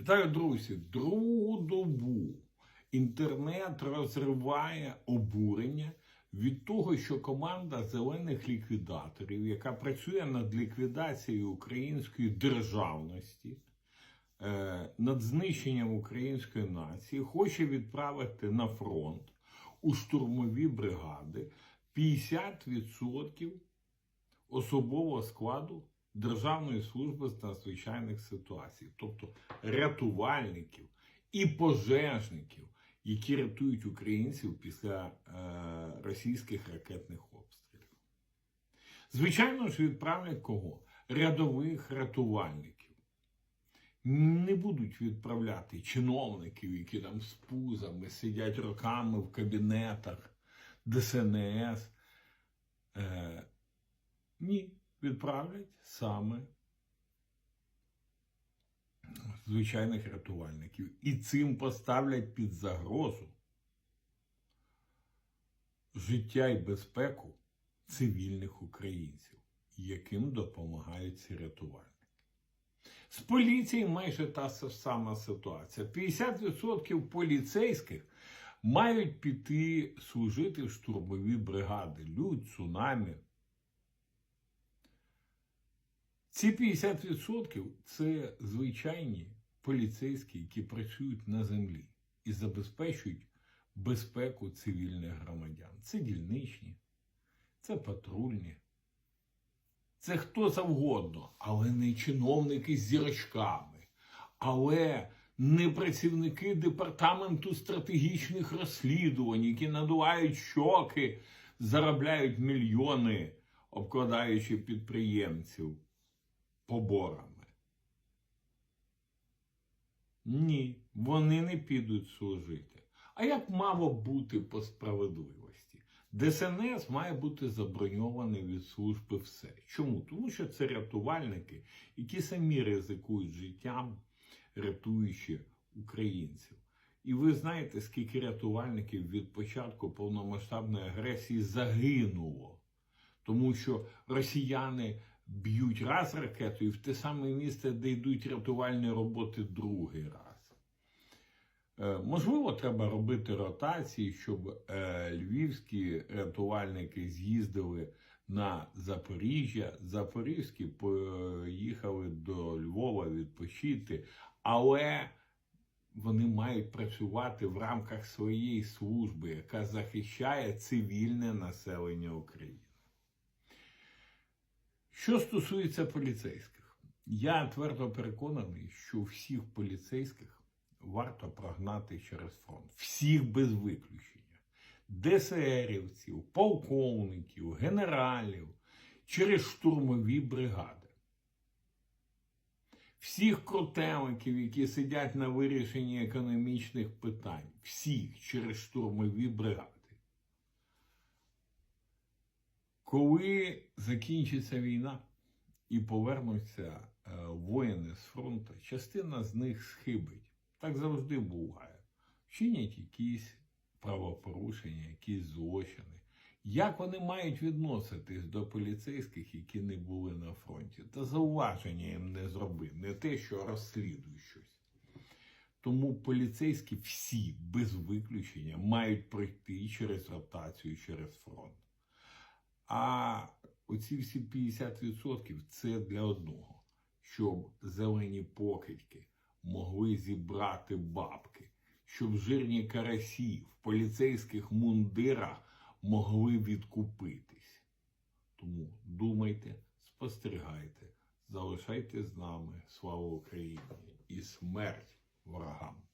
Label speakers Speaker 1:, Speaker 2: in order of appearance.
Speaker 1: Вітаю, друзі, другу добу інтернет розриває обурення від того, що команда зелених ліквідаторів, яка працює над ліквідацією української державності, е, над знищенням української нації, хоче відправити на фронт у штурмові бригади 50% особового складу Державної служби з надзвичайних ситуацій, тобто рятувальників і пожежників, які рятують українців після е, російських ракетних обстрілів. Звичайно ж, відправлять кого? Рядових рятувальників. Не будуть відправляти чиновників, які там з пузами сидять роками в кабінетах ДСНС. Е, ні, відправлять саме звичайних рятувальників. І цим поставлять під загрозу життя і безпеку цивільних українців, яким допомагають ці рятувальники. З поліцією майже та сама ситуація. 50% поліцейських мають піти служити в штурмові бригади, Людь, цунамі. Ці 50% це звичайні поліцейські, які працюють на землі і забезпечують безпеку цивільних громадян. Це дільничні, це патрульні, це хто завгодно, але не чиновники з зірочками, але не працівники департаменту стратегічних розслідувань, які надувають щоки, заробляють мільйони, обкладаючи підприємців поборами. Ні, вони не підуть служити. А як мало бути по справедливості? ДСНС має бути заброньований від служби все. Чому? Тому що це рятувальники, які самі ризикують життям, рятуючи українців. І ви знаєте, скільки рятувальників від початку повномасштабної агресії загинуло, тому що росіяни б'ють раз ракетою в те саме місце, де йдуть рятувальні роботи другий раз. Е, можливо, треба робити ротації, щоб е, львівські рятувальники з'їздили на Запоріжжя, запорізькі поїхали до Львова відпочити, але вони мають працювати в рамках своєї служби, яка захищає цивільне населення України. Що стосується поліцейських, я твердо переконаний, що всіх поліцейських варто прогнати через фронт. Всіх без виключення. ДСРівців, полковників, генералів через штурмові бригади. Всіх крутеликів, які сидять на вирішенні економічних питань, всіх через штурмові бригади. Коли закінчиться війна і повернуться е, воїни з фронту, частина з них схибить. Так завжди буває. Вчинять якісь правопорушення, якісь злочини. Як вони мають відноситись до поліцейських, які не були на фронті? Та зауваження їм не зроби, не те, що розслідують щось. Тому поліцейські всі без виключення мають пройти через ротацію через фронт. А оці всі 50% це для одного, щоб зелені покидьки могли зібрати бабки, щоб жирні карасі в поліцейських мундирах могли відкупитись. Тому думайте, спостерігайте, залишайте з нами слава Україні і смерть ворогам.